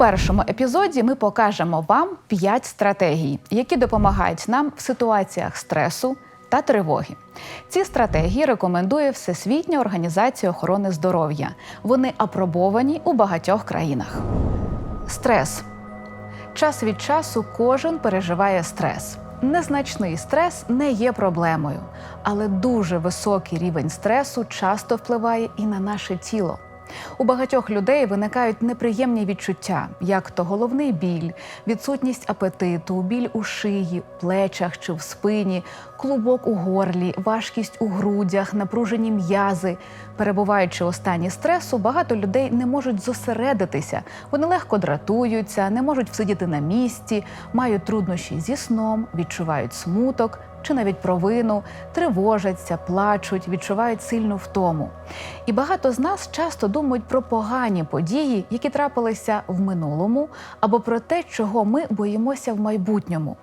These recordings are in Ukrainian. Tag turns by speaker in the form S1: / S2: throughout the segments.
S1: першому епізоді ми покажемо вам 5 стратегій, які допомагають нам в ситуаціях стресу та тривоги. Ці стратегії рекомендує Всесвітня організація охорони здоров'я. Вони апробовані у багатьох країнах. Стрес. Час від часу кожен переживає стрес. Незначний стрес не є проблемою, але дуже високий рівень стресу часто впливає і на наше тіло. У багатьох людей виникають неприємні відчуття, як то головний біль, відсутність апетиту, біль у шиї, плечах чи в спині, клубок у горлі, важкість у грудях, напружені м'язи. Перебуваючи у стані стресу, багато людей не можуть зосередитися. Вони легко дратуються, не можуть всидіти на місці, мають труднощі зі сном, відчувають смуток чи навіть провину, тривожаться, плачуть, відчувають сильну втому. І багато з нас часто думають про погані події, які трапилися в минулому, або про те, чого ми боїмося в майбутньому.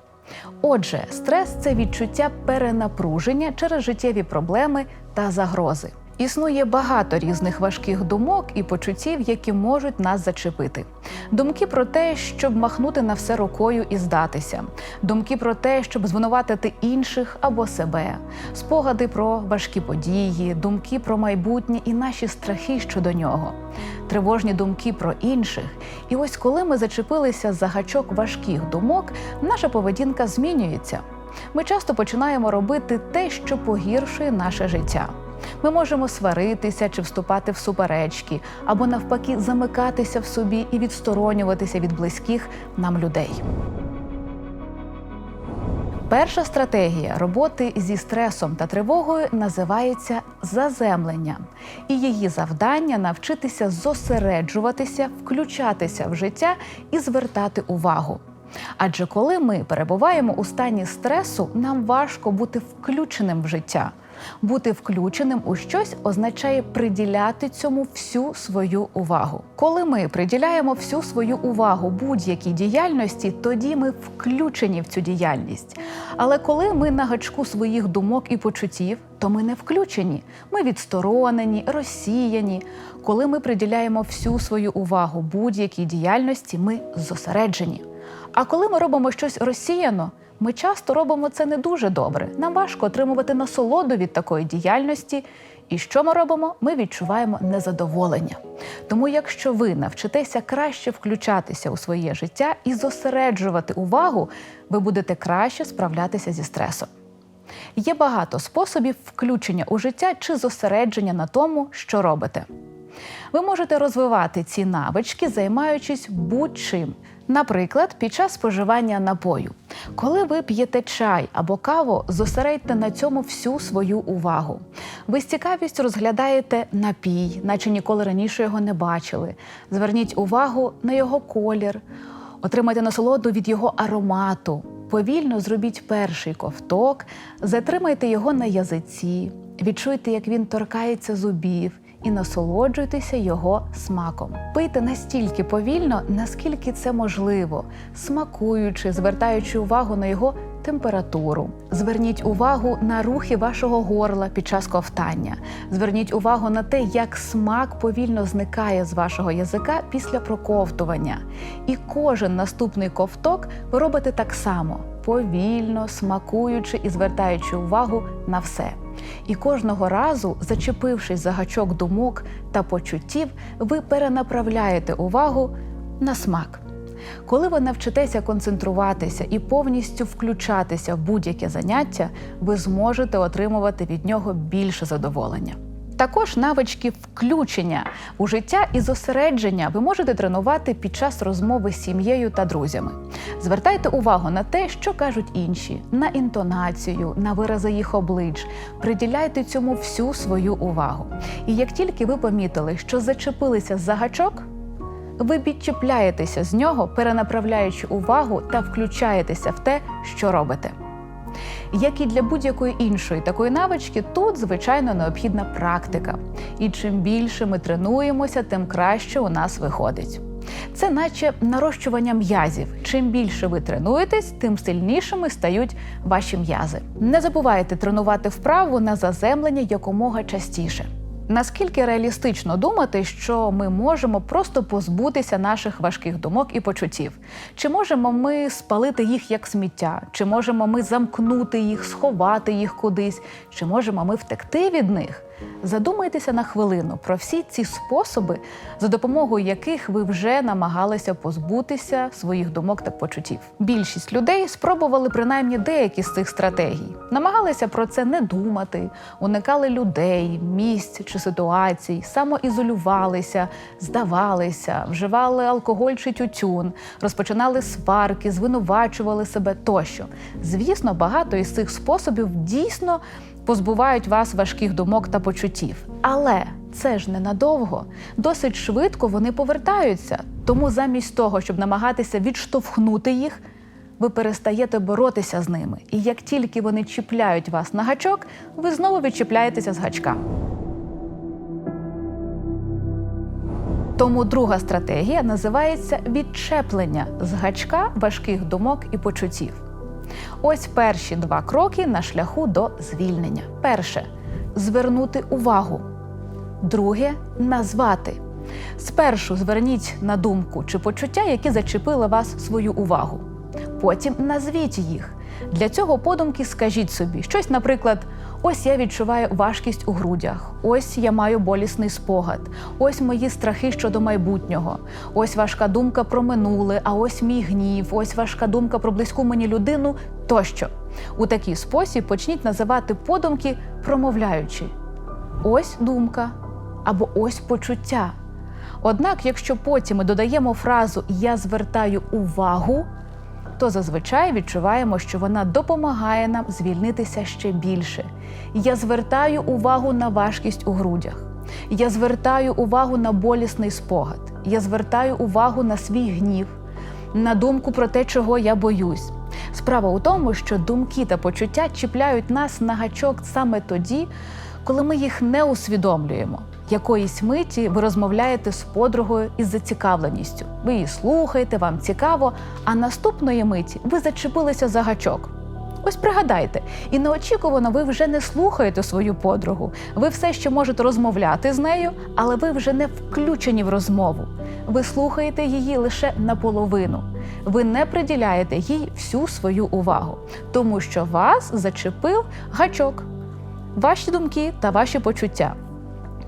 S1: Отже, стрес це відчуття перенапруження через життєві проблеми та загрози. Існує багато різних важких думок і почуттів, які можуть нас зачепити. Думки про те, щоб махнути на все рукою і здатися, думки про те, щоб звинуватити інших або себе, спогади про важкі події, думки про майбутнє і наші страхи щодо нього, тривожні думки про інших. І ось коли ми зачепилися за гачок важких думок, наша поведінка змінюється. Ми часто починаємо робити те, що погіршує наше життя. Ми можемо сваритися чи вступати в суперечки, або навпаки замикатися в собі і відсторонюватися від близьких нам людей. Перша стратегія роботи зі стресом та тривогою називається заземлення, і її завдання навчитися зосереджуватися, включатися в життя і звертати увагу. Адже коли ми перебуваємо у стані стресу, нам важко бути включеним в життя. Бути включеним у щось означає приділяти цьому всю свою увагу. Коли ми приділяємо всю свою увагу будь-якій діяльності, тоді ми включені в цю діяльність. Але коли ми на гачку своїх думок і почуттів, то ми не включені. Ми відсторонені, розсіяні. Коли ми приділяємо всю свою увагу будь-якій діяльності, ми зосереджені. А коли ми робимо щось розсіяно, ми часто робимо це не дуже добре. Нам важко отримувати насолоду від такої діяльності. І що ми робимо? Ми відчуваємо незадоволення. Тому, якщо ви навчитеся краще включатися у своє життя і зосереджувати увагу, ви будете краще справлятися зі стресом. Є багато способів включення у життя чи зосередження на тому, що робите. Ви можете розвивати ці навички, займаючись будь-чим. Наприклад, під час споживання напою. Коли ви п'єте чай або каву, зосередьте на цьому всю свою увагу. Ви з цікавістю розглядаєте напій, наче ніколи раніше його не бачили. Зверніть увагу на його колір, отримайте насолоду від його аромату. Повільно зробіть перший ковток, затримайте його на язиці, відчуйте, як він торкається зубів і насолоджуйтеся його смаком. Пийте настільки повільно, наскільки це можливо, смакуючи, звертаючи увагу на його температуру. Зверніть увагу на рухи вашого горла під час ковтання. Зверніть увагу на те, як смак повільно зникає з вашого язика після проковтування. І кожен наступний ковток ви робите так само повільно, смакуючи і звертаючи увагу на все. І кожного разу, зачепившись за гачок думок та почуттів, ви перенаправляєте увагу на смак. Коли ви навчитеся концентруватися і повністю включатися в будь-яке заняття, ви зможете отримувати від нього більше задоволення. Також навички включення у життя і зосередження ви можете тренувати під час розмови з сім'єю та друзями. Звертайте увагу на те, що кажуть інші, на інтонацію, на вирази їх облич. Приділяйте цьому всю свою увагу. І як тільки ви помітили, що зачепилися за гачок, ви відчіпляєтеся з нього, перенаправляючи увагу та включаєтеся в те, що робите. Як і для будь-якої іншої такої навички, тут звичайно необхідна практика. І чим більше ми тренуємося, тим краще у нас виходить. Це наче нарощування м'язів. Чим більше ви тренуєтесь, тим сильнішими стають ваші м'язи. Не забувайте тренувати вправу на заземлення якомога частіше. Наскільки реалістично думати, що ми можемо просто позбутися наших важких думок і почуттів? Чи можемо ми спалити їх як сміття? Чи можемо ми замкнути їх, сховати їх кудись? Чи можемо ми втекти від них? Задумайтеся на хвилину про всі ці способи, за допомогою яких ви вже намагалися позбутися своїх думок та почуттів. Більшість людей спробували принаймні деякі з цих стратегій, намагалися про це не думати, уникали людей, місць чи ситуацій, самоізолювалися, здавалися, вживали алкоголь чи тютюн, розпочинали сварки, звинувачували себе тощо. Звісно, багато із цих способів дійсно позбувають вас важких думок та почуттів. Але це ж ненадовго. Досить швидко вони повертаються. Тому замість того, щоб намагатися відштовхнути їх, ви перестаєте боротися з ними. І як тільки вони чіпляють вас на гачок, ви знову відчіпляєтеся з гачка. Тому друга стратегія називається відчеплення з гачка важких думок і почуттів. Ось перші два кроки на шляху до звільнення. Перше звернути увагу. Друге назвати. Спершу зверніть на думку чи почуття, які зачепили вас свою увагу. Потім назвіть їх. Для цього подумки скажіть собі щось, наприклад, ось я відчуваю важкість у грудях, ось я маю болісний спогад, ось мої страхи щодо майбутнього, ось важка думка про минуле, а ось мій гнів, ось важка думка про близьку мені людину тощо. У такий спосіб почніть називати подумки, промовляючи. Ось думка або ось почуття. Однак, якщо потім ми додаємо фразу Я звертаю увагу, то зазвичай відчуваємо, що вона допомагає нам звільнитися ще більше. Я звертаю увагу на важкість у грудях. Я звертаю увагу на болісний спогад. Я звертаю увагу на свій гнів, на думку про те, чого я боюсь. Справа у тому, що думки та почуття чіпляють нас на гачок саме тоді, коли ми їх не усвідомлюємо. Якоїсь миті ви розмовляєте з подругою із зацікавленістю. Ви її слухаєте, вам цікаво, а наступної миті ви зачепилися за гачок. Ось пригадайте, і неочікувано ви вже не слухаєте свою подругу. Ви все ще можете розмовляти з нею, але ви вже не включені в розмову. Ви слухаєте її лише наполовину. Ви не приділяєте їй всю свою увагу, тому що вас зачепив гачок, ваші думки та ваші почуття.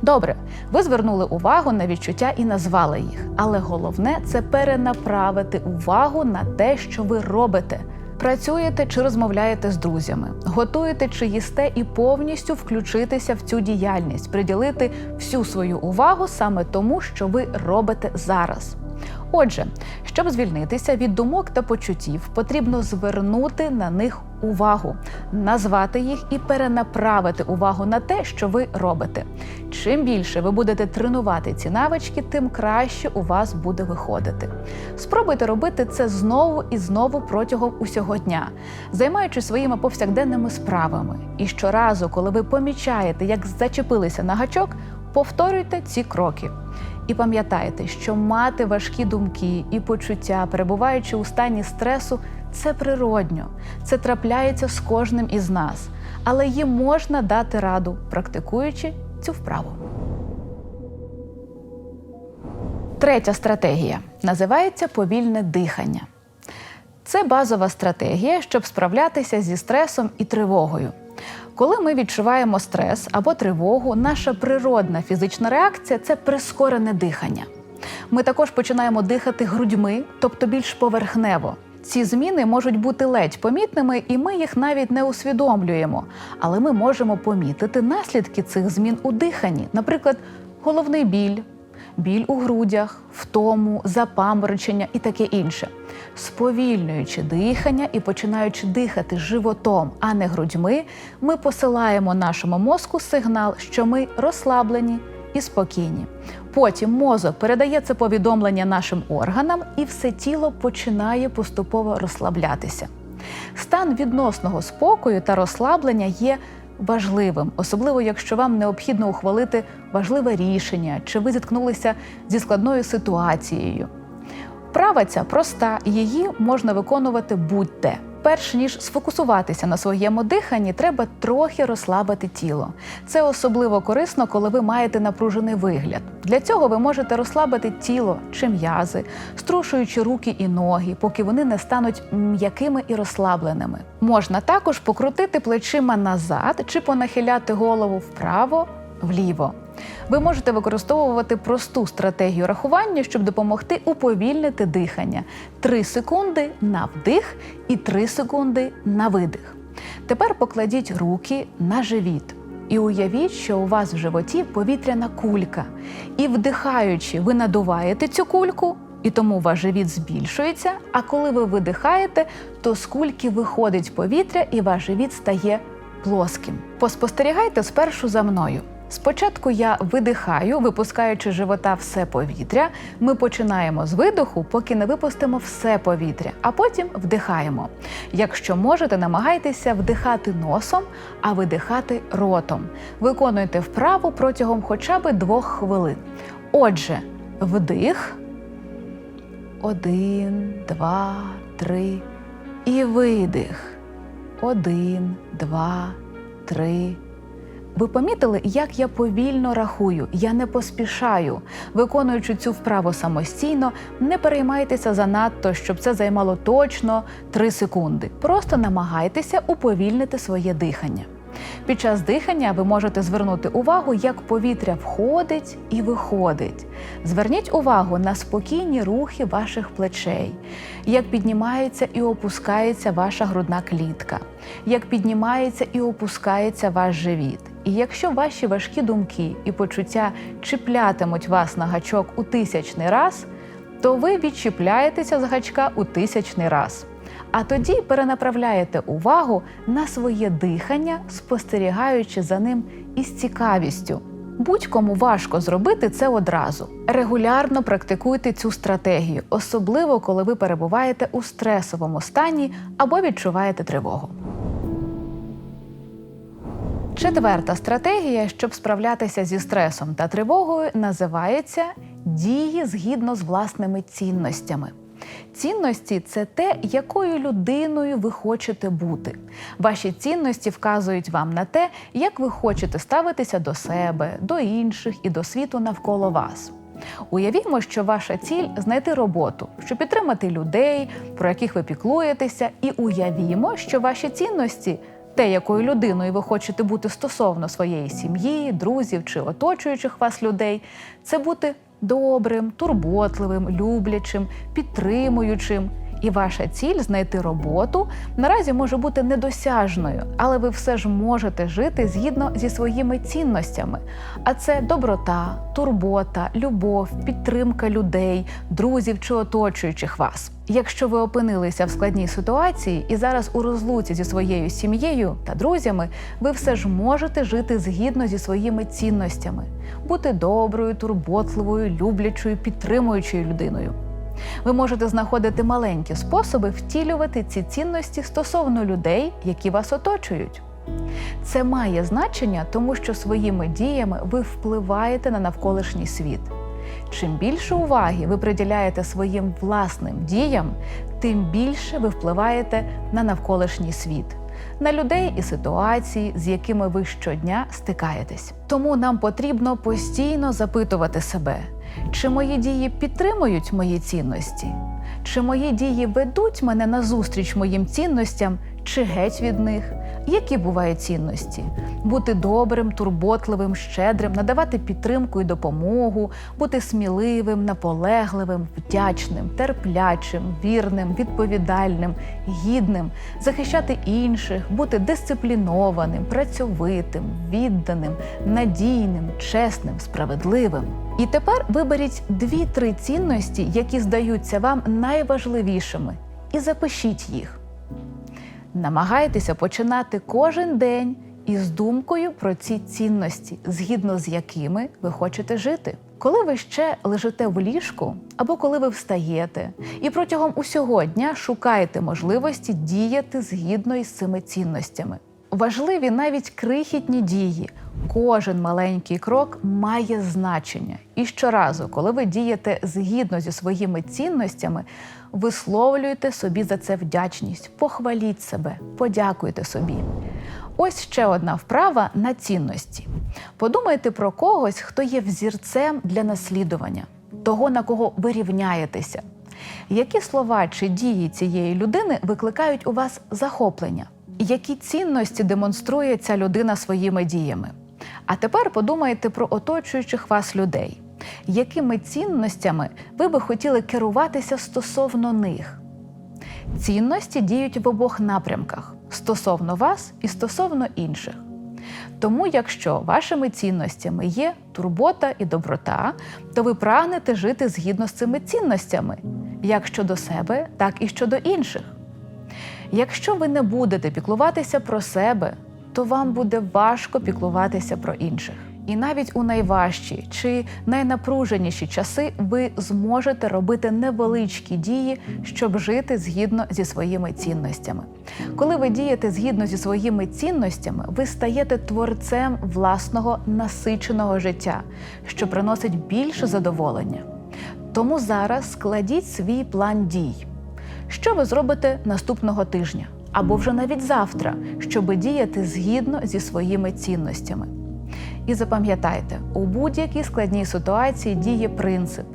S1: Добре, ви звернули увагу на відчуття і назвали їх. Але головне це перенаправити увагу на те, що ви робите. Працюєте чи розмовляєте з друзями, готуєте чи їсте і повністю включитися в цю діяльність, приділити всю свою увагу саме тому, що ви робите зараз. Отже, щоб звільнитися від думок та почуттів, потрібно звернути на них увагу, назвати їх і перенаправити увагу на те, що ви робите. Чим більше ви будете тренувати ці навички, тим краще у вас буде виходити. Спробуйте робити це знову і знову протягом усього дня, займаючись своїми повсякденними справами. І щоразу, коли ви помічаєте, як зачепилися на гачок, повторюйте ці кроки. І пам'ятайте, що мати важкі думки і почуття, перебуваючи у стані стресу, це природньо, це трапляється з кожним із нас, але їм можна дати раду, практикуючи цю вправу. Третя стратегія називається повільне дихання. Це базова стратегія, щоб справлятися зі стресом і тривогою. Коли ми відчуваємо стрес або тривогу, наша природна фізична реакція це прискорене дихання. Ми також починаємо дихати грудьми, тобто більш поверхнево. Ці зміни можуть бути ледь помітними, і ми їх навіть не усвідомлюємо. Але ми можемо помітити наслідки цих змін у диханні, наприклад, головний біль, біль у грудях, втому, запаморочення і таке інше. Сповільнюючи дихання і починаючи дихати животом, а не грудьми, ми посилаємо нашому мозку сигнал, що ми розслаблені і спокійні. Потім мозок передає це повідомлення нашим органам, і все тіло починає поступово розслаблятися. Стан відносного спокою та розслаблення є важливим, особливо якщо вам необхідно ухвалити важливе рішення, чи ви зіткнулися зі складною ситуацією. Вправа ця проста, її можна виконувати будь-де. Перш ніж сфокусуватися на своєму диханні, треба трохи розслабити тіло. Це особливо корисно, коли ви маєте напружений вигляд. Для цього ви можете розслабити тіло чи м'язи, струшуючи руки і ноги, поки вони не стануть м'якими і розслабленими. Можна також покрутити плечима назад чи понахиляти голову вправо, вліво. Ви можете використовувати просту стратегію рахування, щоб допомогти уповільнити дихання. 3 секунди на вдих і 3 секунди на видих. Тепер покладіть руки на живіт і уявіть, що у вас в животі повітряна кулька. І вдихаючи, ви надуваєте цю кульку, і тому ваш живіт збільшується. А коли ви видихаєте, то з кульки виходить повітря, і ваш живіт стає плоским. Поспостерігайте спершу за мною. Спочатку я видихаю, випускаючи живота все повітря. Ми починаємо з видоху, поки не випустимо все повітря, а потім вдихаємо. Якщо можете, намагайтеся вдихати носом, а видихати ротом. Виконуйте вправу протягом хоча б двох хвилин. Отже, вдих. Один, два, три. І видих. Один, два, три. Ви помітили, як я повільно рахую, я не поспішаю. Виконуючи цю вправу самостійно, не переймайтеся занадто, щоб це займало точно 3 секунди. Просто намагайтеся уповільнити своє дихання. Під час дихання ви можете звернути увагу, як повітря входить і виходить. Зверніть увагу на спокійні рухи ваших плечей, як піднімається і опускається ваша грудна клітка, як піднімається і опускається ваш живіт. І якщо ваші важкі думки і почуття чіплятимуть вас на гачок у тисячний раз, то ви відчіпляєтеся з гачка у тисячний раз. А тоді перенаправляєте увагу на своє дихання, спостерігаючи за ним із цікавістю. Будь-кому важко зробити це одразу. Регулярно практикуйте цю стратегію, особливо коли ви перебуваєте у стресовому стані або відчуваєте тривогу. Четверта стратегія, щоб справлятися зі стресом та тривогою, називається дії згідно з власними цінностями. Цінності це те, якою людиною ви хочете бути. Ваші цінності вказують вам на те, як ви хочете ставитися до себе, до інших і до світу навколо вас. Уявімо, що ваша ціль знайти роботу, щоб підтримати людей, про яких ви піклуєтеся, і уявімо, що ваші цінності те, якою людиною ви хочете бути стосовно своєї сім'ї, друзів чи оточуючих вас людей, це бути добрим, турботливим, люблячим, підтримуючим. І ваша ціль знайти роботу наразі може бути недосяжною, але ви все ж можете жити згідно зі своїми цінностями. А це доброта, турбота, любов, підтримка людей, друзів чи оточуючих вас. Якщо ви опинилися в складній ситуації і зараз у розлуці зі своєю сім'єю та друзями, ви все ж можете жити згідно зі своїми цінностями, бути доброю, турботливою, люблячою, підтримуючою людиною. Ви можете знаходити маленькі способи втілювати ці цінності стосовно людей, які вас оточують. Це має значення, тому що своїми діями ви впливаєте на навколишній світ. Чим більше уваги ви приділяєте своїм власним діям, тим більше ви впливаєте на навколишній світ, на людей і ситуації, з якими ви щодня стикаєтесь. Тому нам потрібно постійно запитувати себе, чи мої дії підтримують мої цінності, чи мої дії ведуть мене назустріч моїм цінностям, чи геть від них. Які бувають цінності? Бути добрим, турботливим, щедрим, надавати підтримку і допомогу, бути сміливим, наполегливим, вдячним, терплячим, вірним, відповідальним, гідним, захищати інших, бути дисциплінованим, працьовитим, відданим, надійним, чесним, справедливим. І тепер виберіть дві-три цінності, які здаються вам найважливішими, і запишіть їх. Намагайтеся починати кожен день із думкою про ці цінності, згідно з якими ви хочете жити. Коли ви ще лежите в ліжку, або коли ви встаєте, і протягом усього дня шукаєте можливості діяти згідно із цими цінностями. Важливі навіть крихітні дії. Кожен маленький крок має значення. І щоразу, коли ви дієте згідно зі своїми цінностями, висловлюйте собі за це вдячність, похваліть себе, подякуйте собі. Ось ще одна вправа на цінності. Подумайте про когось, хто є взірцем для наслідування, того, на кого ви рівняєтеся. Які слова чи дії цієї людини викликають у вас захоплення? Які цінності демонструє ця людина своїми діями? А тепер подумайте про оточуючих вас людей. Якими цінностями ви би хотіли керуватися стосовно них? Цінності діють в обох напрямках стосовно вас і стосовно інших. Тому, якщо вашими цінностями є турбота і доброта, то ви прагнете жити згідно з цими цінностями, як щодо себе, так і щодо інших. Якщо ви не будете піклуватися про себе, то вам буде важко піклуватися про інших. І навіть у найважчі чи найнапруженіші часи ви зможете робити невеличкі дії, щоб жити згідно зі своїми цінностями. Коли ви дієте згідно зі своїми цінностями, ви стаєте творцем власного насиченого життя, що приносить більше задоволення. Тому зараз складіть свій план дій. Що ви зробите наступного тижня або вже навіть завтра, щоб діяти згідно зі своїми цінностями? І запам'ятайте, у будь-якій складній ситуації діє принцип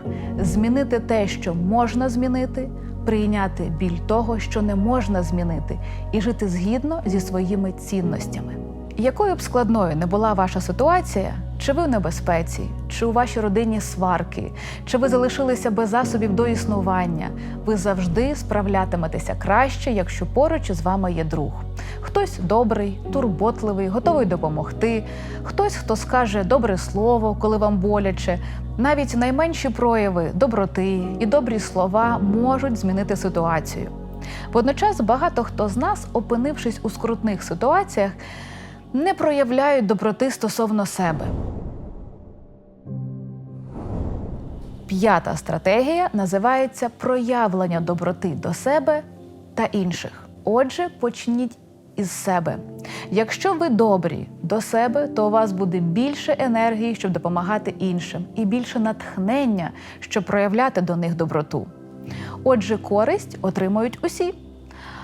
S1: змінити те, що можна змінити, прийняти біль того, що не можна змінити, і жити згідно зі своїми цінностями. Якою б складною не була ваша ситуація, чи ви в небезпеці, чи у вашій родині сварки, чи ви залишилися без засобів до існування, ви завжди справлятиметеся краще, якщо поруч із вами є друг. Хтось добрий, турботливий, готовий допомогти, хтось, хто скаже добре слово, коли вам боляче. Навіть найменші прояви доброти і добрі слова можуть змінити ситуацію. Водночас багато хто з нас, опинившись у скрутних ситуаціях, не проявляють доброти стосовно себе. П'ята стратегія називається проявлення доброти до себе та інших. Отже, почніть із себе. Якщо ви добрі до себе, то у вас буде більше енергії, щоб допомагати іншим, і більше натхнення, щоб проявляти до них доброту. Отже, користь отримують усі.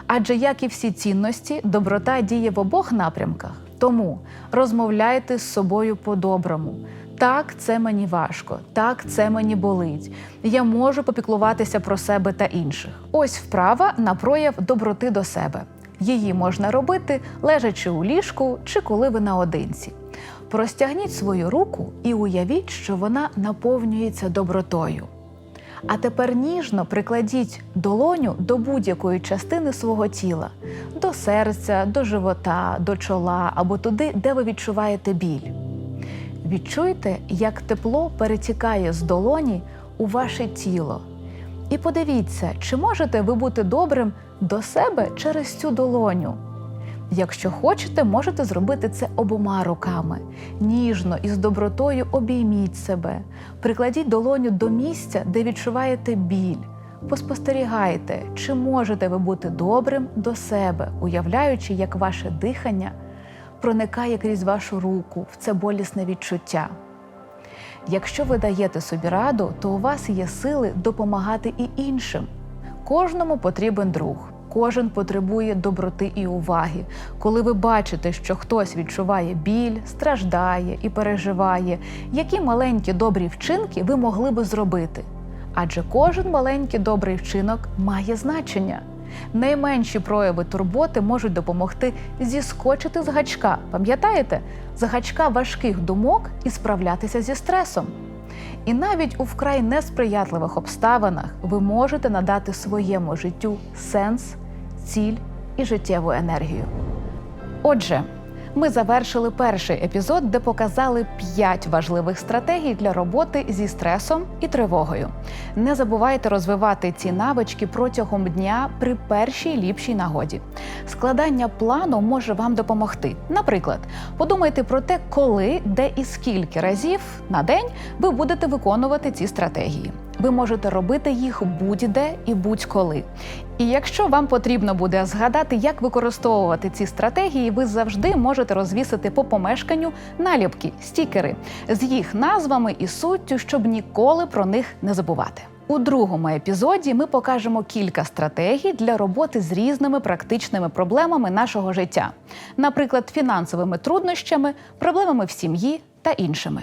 S1: Адже, як і всі цінності, доброта діє в обох напрямках. Тому розмовляйте з собою по-доброму. Так, це мені важко, так, це мені болить. Я можу попіклуватися про себе та інших. Ось вправа на прояв доброти до себе. Її можна робити, лежачи у ліжку чи коли ви наодинці. Простягніть свою руку і уявіть, що вона наповнюється добротою. А тепер ніжно прикладіть долоню до будь-якої частини свого тіла до серця, до живота, до чола або туди, де ви відчуваєте біль. Відчуйте, як тепло перетікає з долоні у ваше тіло. І подивіться, чи можете ви бути добрим до себе через цю долоню. Якщо хочете, можете зробити це обома руками. Ніжно і з добротою обійміть себе, прикладіть долоню до місця, де відчуваєте біль. Поспостерігайте, чи можете ви бути добрим до себе, уявляючи, як ваше дихання проникає крізь вашу руку в це болісне відчуття. Якщо ви даєте собі раду, то у вас є сили допомагати і іншим. Кожному потрібен друг. Кожен потребує доброти і уваги. Коли ви бачите, що хтось відчуває біль, страждає і переживає, які маленькі добрі вчинки ви могли би зробити. Адже кожен маленький добрий вчинок має значення. Найменші прояви турботи можуть допомогти зіскочити з гачка. Пам'ятаєте, з гачка важких думок і справлятися зі стресом. І навіть у вкрай несприятливих обставинах ви можете надати своєму життю сенс, ціль і життєву енергію. Отже, ми завершили перший епізод, де показали 5 важливих стратегій для роботи зі стресом і тривогою. Не забувайте розвивати ці навички протягом дня при першій ліпшій нагоді. Складання плану може вам допомогти. Наприклад, подумайте про те, коли, де і скільки разів на день ви будете виконувати ці стратегії. Ви можете робити їх будь-де і будь-коли. І якщо вам потрібно буде згадати, як використовувати ці стратегії, ви завжди можете розвісити по помешканню наліпки, стікери з їх назвами і суттю, щоб ніколи про них не забувати. У другому епізоді ми покажемо кілька стратегій для роботи з різними практичними проблемами нашого життя, наприклад, фінансовими труднощами, проблемами в сім'ї та іншими.